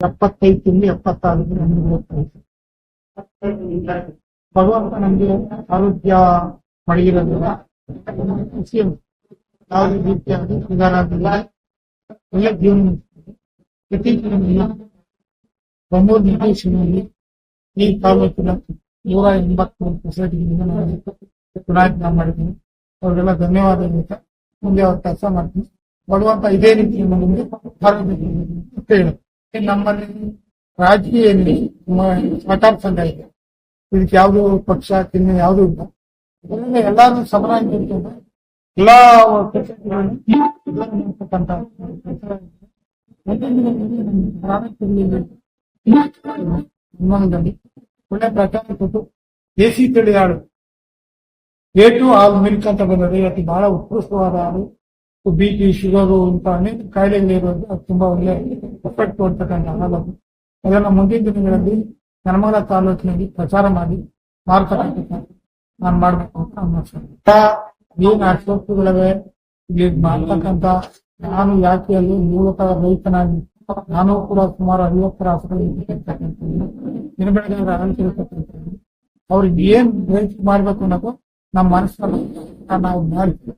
ಎಪ್ಪತ್ತೈದು ತಿಂಗಳು, ಎಪ್ಪತ್ತಾರು ಭಗವಂತ ನಮ್ಗೆ ಆರೋಗ್ಯ ಮಡಗಿರೋದ್ರಿಂದ ಖುಷಿ. ಯಾವುದೇ ರೀತಿಯಾದ ಸುಧಾರಣೆ ಒಳ್ಳೆ ಜೀವನ. ಇತ್ತೀಚಿನ ಬೆಂಗಳೂರು ನಿರ್ದೇಶನದಲ್ಲಿ ಈ ತಾಲೂಕಿನ ನೂರ ಎಂಬತ್ಮೂರು ಸೊಸೈಟಿಗಳಿಂದ ನಾನು ಚುನಾಯಿತ ಮಾಡಿದ್ದೀನಿ ಅವ್ರಿಗೆಲ್ಲ ಧನ್ಯವಾದ ಮುಂದೆ ಅವ್ರ ಕೆಲಸ ಮಾಡ್ತೀನಿ. ಭಗವಂತ ಇದೇ ರೀತಿ ಮುಂದೆ ಆರೋಗ್ಯ ಕೊಡ್ಲಿ ಅಂತ ಹೇಳೋದು. ಈ ನಮ್ಮಲ್ಲಿ ರಾಜಕೀಯ ಏನಿದೆ ನಮ್ಮ ಸಹಕಾರ ಸಂಘ ಇದೆ ಇದಕ್ಕೆ ಯಾವುದು ಪಕ್ಷ ಚಿಹ್ನೆ ಯಾವುದು ಇಲ್ಲ ಅದರಿಂದ ಎಲ್ಲಾರು ಸಮನಾಗಿ ನಿಂತ್ಕೊಂಡು ಎಲ್ಲಾ ಪಕ್ಷಗಳನ್ನು ಎಲ್ಲರೂ ನೋಡ್ತಕ್ಕಂಥ ಕೆಲಸ ಇದೆ. ಮುಂದಿನ ದಿನಗಳಲ್ಲಿ ನಮ್ಮ ಗ್ರಾಮೀಣ ನಿರ್ಮಾಣದಲ್ಲಿ ಒಳ್ಳೆ ಪ್ರಚಾರ ಕೊಟ್ಟು ದೇಸಿ ತಳಿ ಹಾಡು ಏಟು ಹಾಲು ಮಿಲ್ಕ್ ಅಂತ ಬಂದದೆ ಇವತ್ತು ಬಹಳ ಉತ್ಕೃಷ್ಟವಾದ ಹಾಡು ಬಿ ಪಿ ಶುಗರು ಅಂತ ಅನೇಕ ಕಾಯಿಲೆಗಳಿರೋದು ತುಂಬಾ ಒಳ್ಳೆ ಎಫೆಕ್ಟ್ ಕೊಡ್ತಕ್ಕಂಥ ಹಾಲು ಅದು. ಅದನ್ನ ಮುಂದಿನ ದಿನಗಳಲ್ಲಿ ನರ್ಮದ ತಾಲೂಕಿನಲ್ಲಿ ಪ್ರಚಾರ ಮಾಡಿ ಮಾರ್ತಕ್ಕಂಥ ನಾನು ಮಾಡಬೇಕು ಅಂತ ಅನ್ನಿಸ್ತದೆ ಏನು ಆಸ್ಪತ್ರೆಗಳಿವೆ ಇಲ್ಲಿ ಮಾಡ್ತಕ್ಕಂಥ ನಾನು ಯಾಕೆಯಲ್ಲಿ ಮೂಲತಃ ರೈತನಾಗಿ ನಾನು ಕೂಡ ಸುಮಾರು ಐವತ್ತರ ಆಸ್ಪತ್ರೆ ನಿರ್ಬೆಳಗಾದ ಅನಂತಿರ್ತಕ್ಕಂಥದ್ದು ಅವ್ರಿಗೆ ಏನ್ ರೈತ ಮಾಡ್ಬೇಕು ಅನ್ನೋದು ನಮ್ಮ ಮನಸ್ಸಿನಲ್ಲಿ ನಾವು ಮಾಡ್ತೀವಿ